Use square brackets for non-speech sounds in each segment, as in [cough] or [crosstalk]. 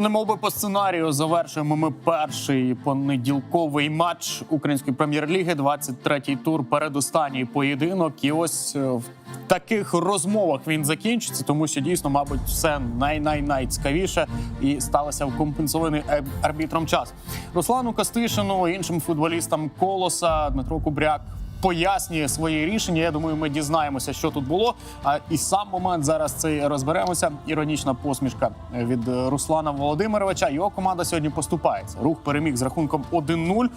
Не би по сценарію завершуємо ми перший понеділковий матч української прем'єр-ліги. 23-й тур, передостанній поєдинок. І ось е, в таких розмовах він закінчиться, тому що дійсно, мабуть, все най-най-най цікавіше і сталося в компенсований ар- арбітром час. Руслану Костишину, іншим футболістам Колоса, Дмитро Кубряк. Пояснює своє рішення. Я думаю, ми дізнаємося, що тут було. А і сам момент зараз цей розберемося. Іронічна посмішка від Руслана Володимировича. Його команда сьогодні поступається. Рух переміг з рахунком 1-0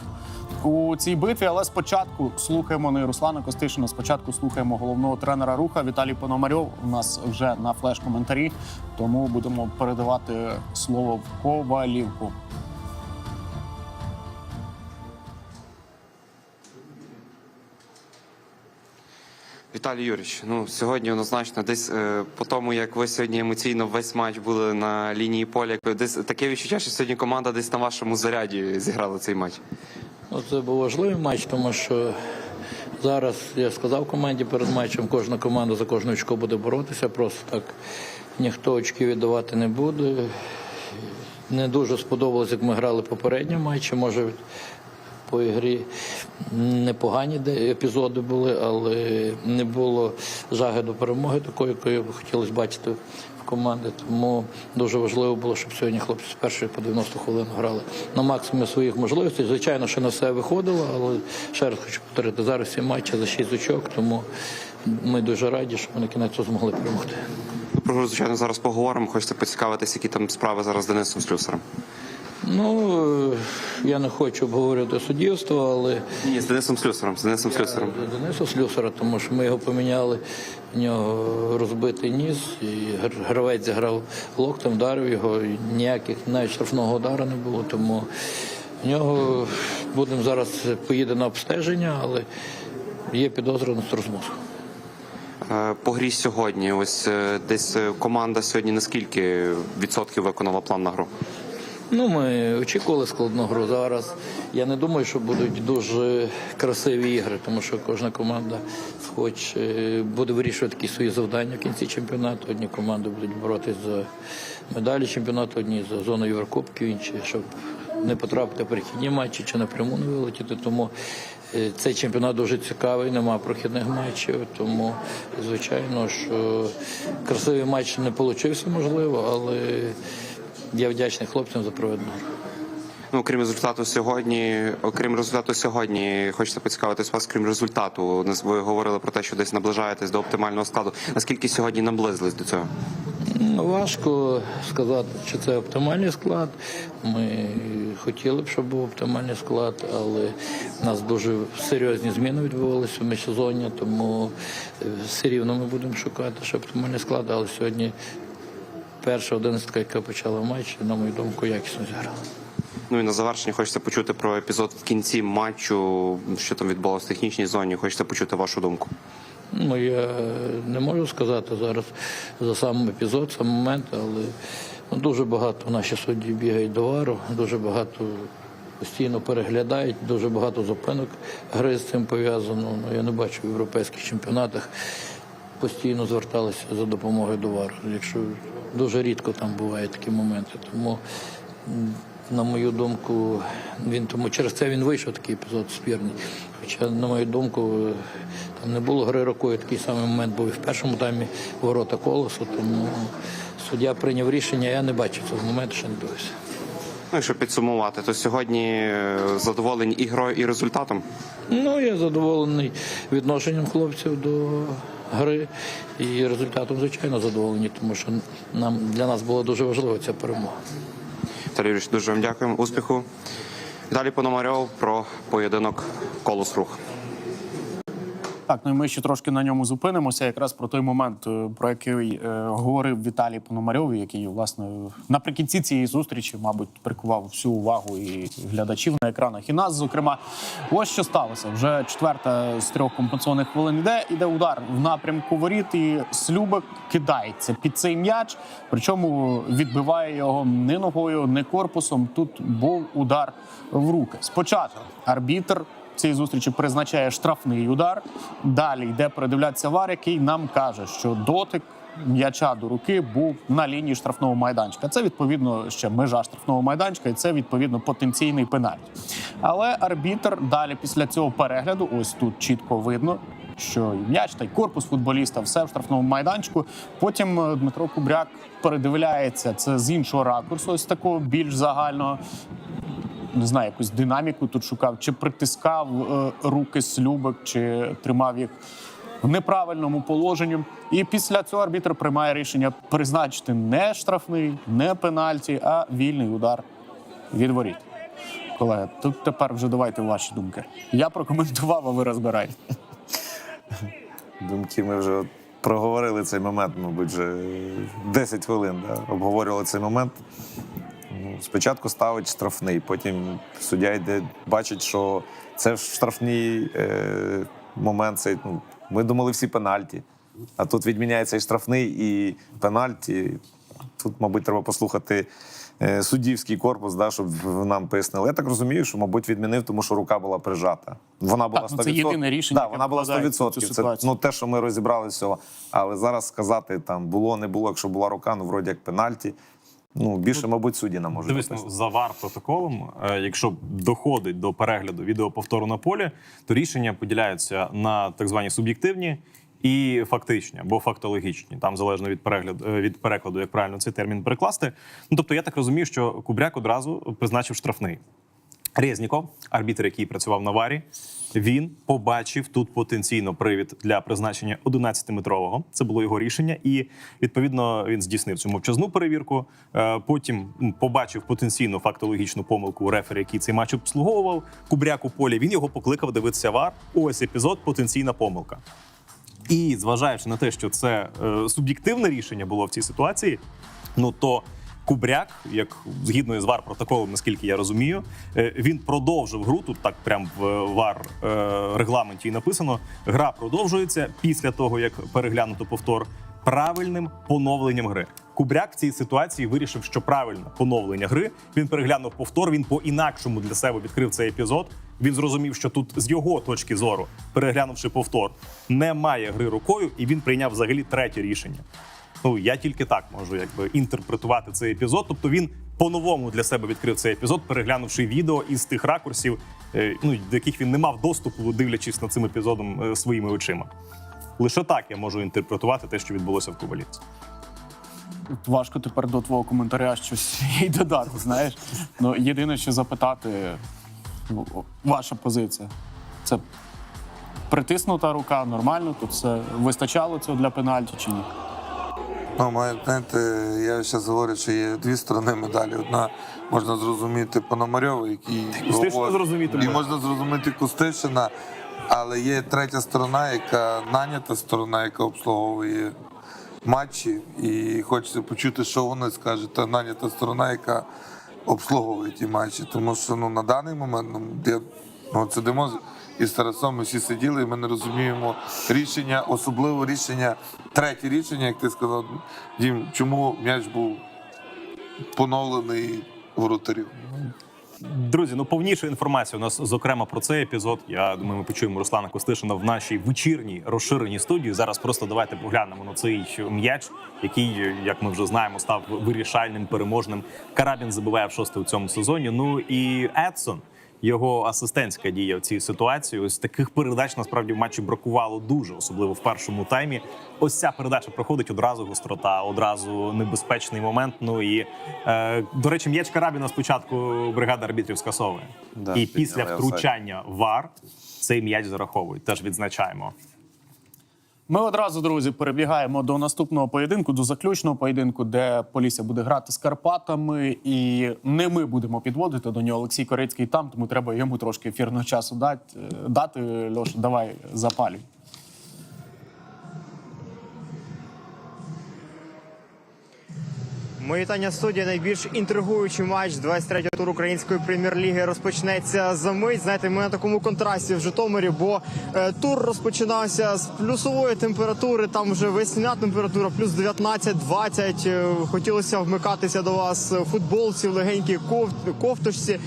у цій битві. Але спочатку слухаємо не Руслана Костишина. Спочатку слухаємо головного тренера руха Віталій Пономарьов. У нас вже на флеш-коментарі. Тому будемо передавати слово в Ковалівку. Віталій Юрійович, ну сьогодні однозначно, десь е, по тому, як ви сьогодні емоційно весь матч були на лінії поля, десь таке відчуття, що сьогодні команда десь на вашому заряді зіграла цей матч. Ну, Це був важливий матч, тому що зараз я сказав команді перед матчем, кожна команда за кожне очко буде боротися. Просто так ніхто очки віддавати не буде. Не дуже сподобалось, як ми грали попередні матчі. Може, по ігрі непогані епізоди були, але не було жаги перемоги такої, якої хотілося бачити в команді. Тому дуже важливо було, щоб сьогодні хлопці з першої по 90 хвилин грали на максимумі своїх можливостей. Звичайно, що на все виходило, але ще раз хочу повторити, зараз всі матчі за 6 очок, тому ми дуже раді, що ми на кінець змогли перемогти. Ну, Про звичайно, зараз поговоримо. Хочете поцікавитися, які там справи зараз з Денисом Слюсарем. Ну, е, я не хочу обговорювати суддівство, але Ні, з Денисом Слюсарем. З Денисом Слюсарем. Дениса Слюсара, тому що ми його поміняли, в нього розбитий ніс, і гравець зіграв локтем, вдарив його, і ніяких навіть штрафного удару не було, тому в нього будемо зараз поїде на обстеження, але є підозра на струсмозку. Е, По грі сьогодні, ось е, десь команда сьогодні наскільки відсотків виконала план на гру? Ну, ми очікували складну гру. Зараз я не думаю, що будуть дуже красиві ігри, тому що кожна команда хоче буде вирішувати якісь свої завдання в кінці чемпіонату. Одні команди будуть боротися за медалі чемпіонату, одні за зону Єврокубків, інші, щоб не потрапити в перехідні матчі чи напряму не вилетіти. Тому е, цей чемпіонат дуже цікавий, нема прохідних матчів. Тому, звичайно, що красивий матч не вийшов, можливо, але я вдячний хлопцям за проведену. гру. Ну, окрім результату сьогодні, окрім результату сьогодні, хочеться поцікавитись вас, крім результату. Ви говорили про те, що десь наближаєтесь до оптимального складу. Наскільки сьогодні наблизились до цього? Ну, важко сказати, чи це оптимальний склад. Ми хотіли б, щоб був оптимальний склад, але в нас дуже серйозні зміни відбувалися в міжсезоння, тому е, все рівно ми будемо шукати, що оптимальний склад, але сьогодні перша одинадцятка, яка почала матч, на мою думку, якісно зіграла. Ну і на завершення хочеться почути про епізод в кінці матчу, що там відбулося в технічній зоні. Хочеться почути вашу думку. Ну, я не можу сказати зараз за сам епізод, сам момент, але ну, дуже багато наші судді бігають до вару, дуже багато постійно переглядають, дуже багато зупинок гри з цим пов'язано. Ну, я не бачу в європейських чемпіонатах постійно зверталися за допомогою до вару. Якщо дуже рідко там бувають такі моменти. Тому, на мою думку, він тому через це він вийшов такий епізод спірний. Хоча, на мою думку, там не було гри рукою. Такий самий момент був і в першому таймі ворота колосу. Тому суддя прийняв рішення. Я не бачив цього моменту, ще не дивився. Ну, якщо підсумувати, то сьогодні е, задоволені і грою, і результатом. Ну, я задоволений відношенням хлопців до гри і результатом, звичайно, задоволені, тому що нам для нас було дуже важливо ця перемога. Віталій Юрійович, дуже вам дякуємо. Успіху. Віталій Пономарьов про поєдинок колос рух. Так, ну і ми ще трошки на ньому зупинимося. Якраз про той момент, е, про який е, говорив Віталій Пономарьов, який власне наприкінці цієї зустрічі, мабуть, прикував всю увагу і глядачів на екранах, і нас, зокрема, ось що сталося. Вже четверта з трьох компенсованих хвилин йде. Іде удар в напрямку воріт, і Слюбик кидається під цей м'яч. Причому відбиває його не ногою, не корпусом. Тут був удар в руки. Спочатку арбітр цієї зустрічі призначає штрафний удар. Далі йде передивлятися вар, який нам каже, що дотик м'яча до руки був на лінії штрафного майданчика. Це відповідно ще межа штрафного майданчика, і це відповідно потенційний пенальті. Але арбітр далі після цього перегляду, ось тут чітко видно. Що і м'яч та й корпус футболіста все в штрафному майданчику. Потім е, Дмитро Кубряк передивляється це з іншого ракурсу, ось такого більш загального не знаю, якусь динаміку тут шукав, чи притискав е, руки Слюбик, чи тримав їх в неправильному положенні. І після цього арбітр приймає рішення призначити не штрафний, не пенальті, а вільний удар від воріт. Колеги, тут тепер вже давайте ваші думки. Я прокоментував, а ви розбирайте. Думки ми вже проговорили цей момент, мабуть, вже 10 хвилин да, обговорювали цей момент. Ну, спочатку ставить штрафний, потім суддя йде, бачить, що це штрафний е, момент. Цей, ну, ми думали всі пенальті. А тут відміняється і штрафний, і пенальті. Тут, мабуть, треба послухати е, суддівський корпус, да, щоб нам пояснили. Я так розумію, що, мабуть, відмінив, тому що рука була прижата. Вона була ну, це єдине рішення, Да, вона була 100%. Це ну, те, що ми розібрали з цього. Але зараз сказати там було, не було, якщо була рука, ну вроді як пенальті. Ну більше, мабуть, судді нам може Дивись, ну, за вар протоколом, е, якщо доходить до перегляду відеоповтору на полі, то рішення поділяються на так звані суб'єктивні і фактичні або фактологічні. Там залежно від перегляду е, від перекладу, як правильно цей термін перекласти. Ну тобто, я так розумію, що Кубряк одразу призначив штрафний. Резніков, арбітр, який працював на варі, він побачив тут потенційно привід для призначення 11-метрового. Це було його рішення, і відповідно він здійснив цю мовчазну перевірку. Е, Потім побачив потенційну фактологічну помилку рефері, який цей матч обслуговував. Кубряк у полі. Він його покликав дивитися вар. Ось епізод, потенційна помилка. І зважаючи на те, що це е, суб'єктивне рішення було в цій ситуації, ну то Кубряк, як згідно із вар протоколом, наскільки я розумію, е, він продовжив гру. Тут так прям в вар е, регламенті і написано. Гра продовжується після того, як переглянуто повтор правильним поновленням гри. Кубряк в цій ситуації вирішив, що правильне поновлення гри. Він переглянув повтор. Він по-інакшому для себе відкрив цей епізод. Він зрозумів, що тут з його точки зору, переглянувши повтор, немає гри рукою, і він прийняв взагалі третє рішення. Ну я тільки так можу якби інтерпретувати цей епізод. Тобто він по-новому для себе відкрив цей епізод, переглянувши відео із тих ракурсів, е, ну до яких він не мав доступу, дивлячись на цим епізодом е, своїми очима. Лише так я можу інтерпретувати те, що відбулося в Ковалівці. Важко тепер до твого коментаря щось [laughs] і додати. Знаєш, ну єдине, що запитати, ваша позиція. Це притиснута рука, нормально, тут це вистачало цього для пенальті чи ні? Ну, має, знаєте, я зараз говорю, що є дві сторони медалі. Одна можна зрозуміти Пономарьова, який говорить, зрозуміти і можна. зрозуміти Костишина, але є третя сторона, яка нанята сторона, яка обслуговує матчі, і хочеться почути, що вони скажуть, та нанята сторона, яка обслуговує ті матчі. Тому що ну, на даний момент ну, я, ну, це демо з- Тарасом ми всі сиділи, і ми не розуміємо рішення, особливо рішення, третє рішення, як ти сказав, Дім, чому м'яч був поновлений воротарів. Друзі, ну повніше інформація у нас зокрема про цей епізод. Я думаю, ми почуємо Руслана Костишина в нашій вечірній розширеній студії. Зараз просто давайте поглянемо на цей м'яч, який, як ми вже знаємо, став вирішальним переможним. Карабін забиває в шосте у цьому сезоні. Ну і Едсон. Його асистентська дія в цій ситуації. Ось таких передач насправді в матчі бракувало дуже, особливо в першому таймі. Ось ця передача проходить одразу гострота, одразу небезпечний момент. Ну і е, до речі, м'яч Карабіна спочатку бригада арбітрів скасовує. Да, і після втручання ВАР цей м'яч зараховують. Теж відзначаємо. Ми одразу, друзі, перебігаємо до наступного поєдинку, до заключного поєдинку, де Полісся буде грати з Карпатами, і не ми будемо підводити до нього. Олексій Корецький там, тому треба йому трошки ефірного часу дати. дати. Льоша, давай запалюй. Мої вітання студії. Найбільш інтригуючий матч 23-го туру української прем'єр-ліги розпочнеться за мить. Знаєте, ми на такому контрасті в Житомирі, бо е, тур розпочинався з плюсової температури. Там вже весняна температура, плюс 19-20. Е, хотілося вмикатися до вас футболці, в легенькій кофточці.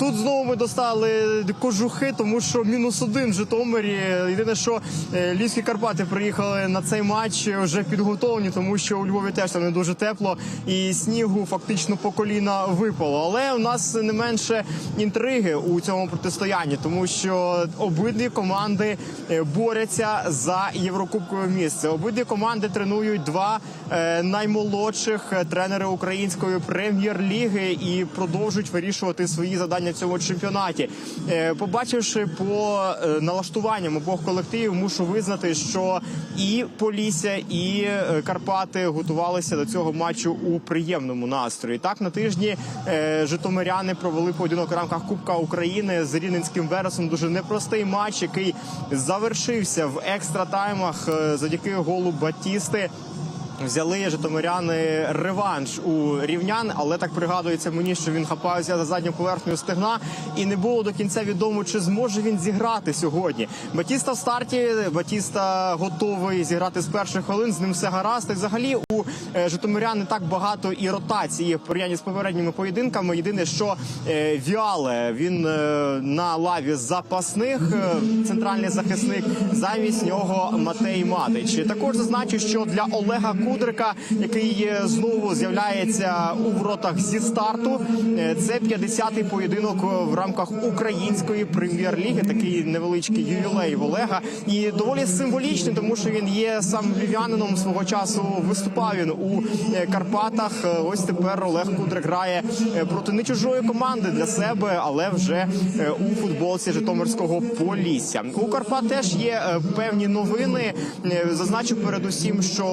Тут знову ми достали кожухи, тому що мінус один в Житомирі. Єдине, що е, Львівські Карпати приїхали на цей матч вже підготовлені, тому що у Львові теж там не дуже тепло і снігу фактично по коліна випало. Але у нас не менше інтриги у цьому протистоянні, тому що обидві команди е, борються за єврокубкове місце. Обидві команди тренують два е, наймолодших е, тренери української прем'єр-ліги і продовжують вирішувати свої завдання в цьому чемпіонаті. Е, Побачивши по е, налаштуванням обох колективів, мушу визнати, що і Полісся, і е, Карпати готувалися до цього матчу у приємному настрої. Так на тижні житомиряни провели поєдинок в рамках Кубка України з Рівненським Вересом. Дуже непростий матч, який завершився в екстра таймах завдяки голу Батісти. Взяли житомиряни реванш у рівнян, але так пригадується мені, що він хапався за задню поверхню стегна, і не було до кінця відомо, чи зможе він зіграти сьогодні. Батіста в старті. Батіста готовий зіграти з перших хвилин. З ним все гаразд. І взагалі у е, житомирян не так багато і ротації в порівнянні з попередніми поєдинками. Єдине, що е, Віале він е, на лаві запасних центральний захисник. Замість нього Матей Матич. Також зазначу, що для Олега Кудрика, який е, знову з'являється у воротах зі старту, е, це 50-й поєдинок е, в рамках української прем'єр-ліги. Такий невеличкий ювілей в Олега, і доволі символічний, тому що він є сам львів'янином свого часу. Виступав він у Карпатах. Ось тепер Олег Кудрик грає проти не чужої команди для себе, але вже у футболці Житомирського Полісся. У Карпат теж є певні новини. Зазначу передусім, що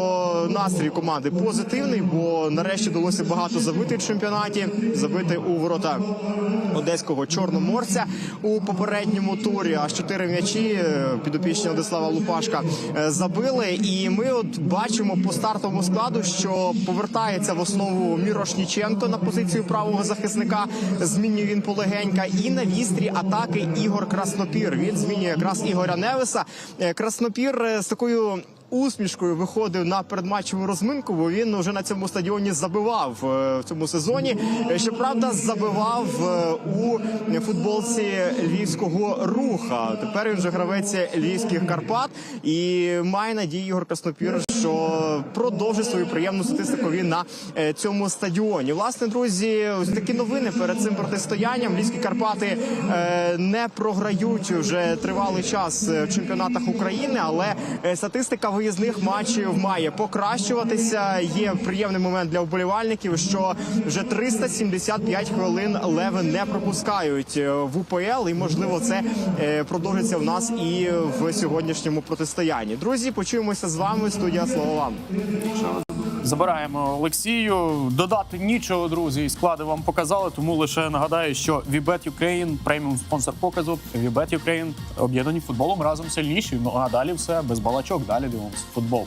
настрій команди позитивний, бо нарешті вдалося багато забити в чемпіонаті. Забити у ворота одеського чорноморця у попередньому турі. Аж чотири м'ячі е, підопічні Владислава Лупашка е, забили. І ми от бачимо по стартовому складу, що повертається в основу Мірош Ніченко на позицію правого захисника. Змінює він полегенька. І на вістрі атаки Ігор Краснопір. Він змінює якраз Ігоря Невеса. Е, Краснопір з такою. Усмішкою виходив на передматчеву розминку, бо він вже на цьому стадіоні забивав е, в цьому сезоні. Е, Щоправда, забивав е, у футболці львівського руха. Тепер він вже гравець львівських Карпат і має надію Ігор Краснопір, що продовжить свою приємну статистику він на цьому стадіоні. Власне, друзі, ось такі новини перед цим протистоянням. Львівські Карпати не програють вже тривалий час в чемпіонатах України, але статистика виїзних матчів має покращуватися. Є приємний момент для вболівальників, що вже 375 хвилин леви не пропускають е, в УПЛ, і можливо це е, продовжиться в нас і в сьогоднішньому протистоянні. Друзі, почуємося з вами. Студія слава вам. Забираємо Олексію. Додати нічого, друзі, і склади вам показали. Тому лише нагадаю, що Вібет Ukraine, преміум спонсор показу. Вібет Ukraine об'єднані футболом разом сильніші. Ну а далі все без балачок. Далі дивимося футбол.